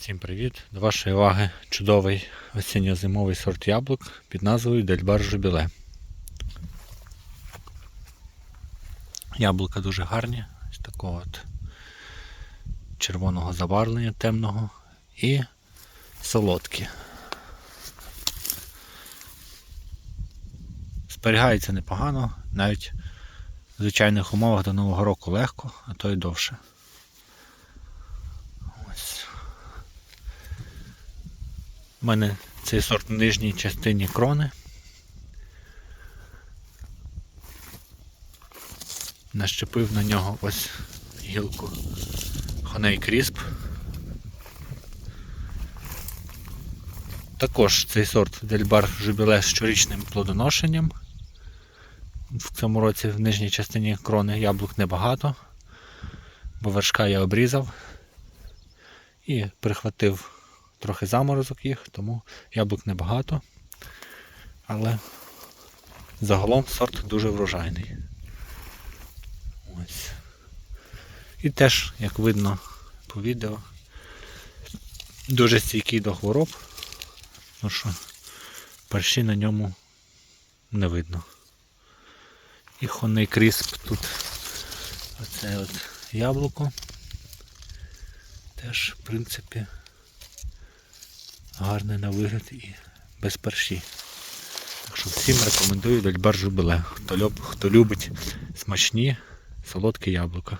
Всім привіт! До вашої уваги чудовий осінньо-зимовий сорт яблук під назвою Дельбар Жубіле. Яблука дуже гарні, ось такого от червоного забарвлення темного і солодкі. Зберігається непогано, навіть в звичайних умовах до Нового року легко, а то й довше. У мене цей сорт в нижній частині крони. Нащепив на нього ось гілку Honey Crisp. Також цей сорт Дельбар Жубіле з щорічним плодоношенням. В цьому році в нижній частині крони яблук небагато, бо вершка я обрізав і прихватив трохи заморозок їх, тому яблук небагато. Але загалом сорт дуже врожайний. Ось. І теж, як видно по відео, дуже стійкий до хвороб, тому що перші на ньому не видно. І Honey Crisp тут оце от яблуко. Теж, в принципі, гарне на вигляд і без перші. Так що всім рекомендую дальбаржу беле. хто любить смачні солодкі яблука.